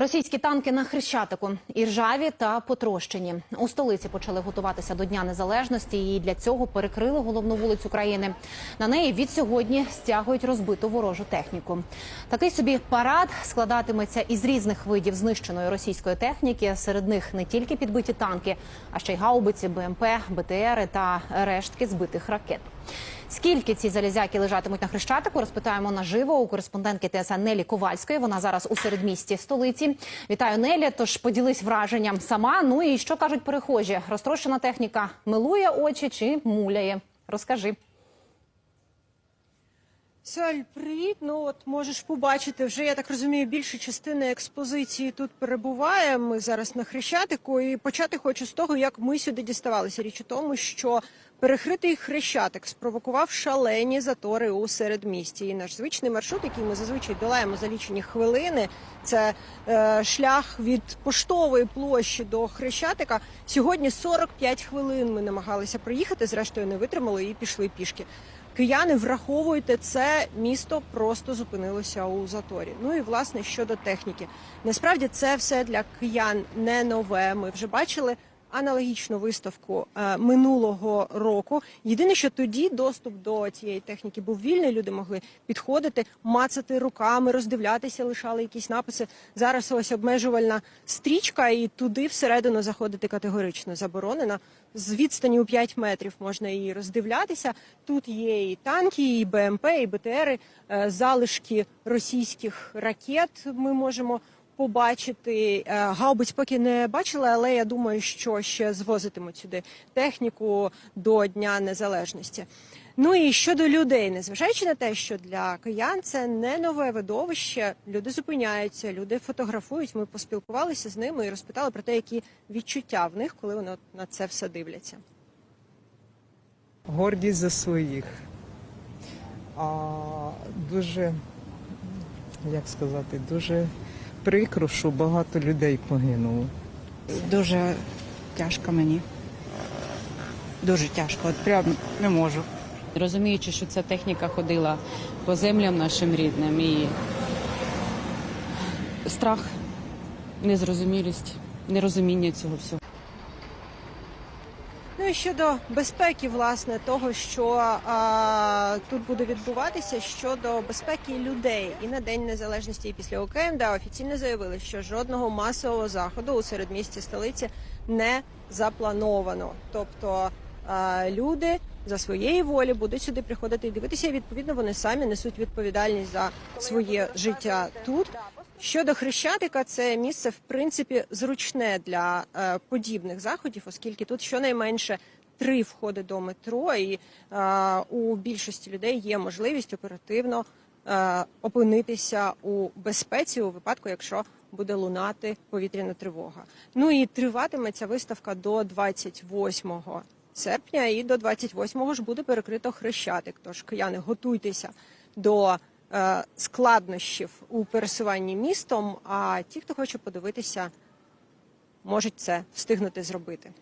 Російські танки на Хрещатику і ржаві та потрощені. У столиці почали готуватися до Дня Незалежності і для цього перекрили головну вулицю країни. На неї від сьогодні стягують розбиту ворожу техніку. Такий собі парад складатиметься із різних видів знищеної російської техніки. Серед них не тільки підбиті танки, а ще й гаубиці, БМП, БТРи та рештки збитих ракет. Скільки ці залізяки лежатимуть на хрещатику, розпитаємо наживо у кореспондентки ТСН Нелі Ковальської. Вона зараз у середмісті столиці. Вітаю Нелі. Тож поділись враженням сама. Ну і що кажуть перехожі? Розтрощена техніка милує очі чи муляє? Розкажи. Саль, привіт. Ну от можеш побачити, вже я так розумію, більша частина експозиції тут перебуває. Ми зараз на хрещатику, і почати хочу з того, як ми сюди діставалися. Річ у тому, що перехритий хрещатик спровокував шалені затори у середмісті. І наш звичний маршрут, який ми зазвичай долаємо за лічені хвилини, це е, шлях від поштової площі до хрещатика. Сьогодні 45 хвилин ми намагалися проїхати. Зрештою не витримали і пішли пішки. Кияни, враховуйте це, місто просто зупинилося у заторі. Ну і власне щодо техніки, насправді це все для киян не нове. Ми вже бачили аналогічну виставку е, минулого року. Єдине, що тоді доступ до цієї техніки був вільний. Люди могли підходити, мацати руками, роздивлятися, лишали якісь написи. Зараз ось обмежувальна стрічка, і туди всередину заходити категорично заборонено. З відстані у 5 метрів можна її роздивлятися. Тут є і танки, і БМП, і БТРи, е, залишки російських ракет. Ми можемо побачити. Е, Гаубиць поки не бачила, але я думаю, що ще звозитимуть сюди техніку до Дня Незалежності. Ну і щодо людей, незважаючи на те, що для киян це не нове видовище, люди зупиняються, люди фотографують. Ми поспілкувалися з ними і розпитали про те, які відчуття в них, коли вони на це все дивляться. гордість за своїх. А дуже, як сказати, дуже прикро, що багато людей погинуло. Дуже тяжко мені. Дуже тяжко. От прям не можу. розуміючи, що ця техніка ходила по землям нашим рідним і страх, незрозумілість, нерозуміння цього всього. Ну і щодо безпеки, власне, того, що а, тут буде відбуватися щодо безпеки людей і на день незалежності, і після ОКМДА офіційно заявили, що жодного масового заходу у середмісті столиці не заплановано. Тобто а, люди за своєї волі будуть сюди приходити і дивитися. і, Відповідно, вони самі несуть відповідальність за своє життя тут. Щодо Хрещатика, це місце в принципі зручне для е, подібних заходів, оскільки тут щонайменше три входи до метро, і е, у більшості людей є можливість оперативно е, опинитися у безпеці у випадку, якщо буде лунати повітряна тривога. Ну і триватиме ця виставка до 28 серпня, і до 28-го ж буде перекрито Хрещатик. Тож кияни готуйтеся до складнощів у пересуванні містом. А ті, хто хоче подивитися, можуть це встигнути зробити.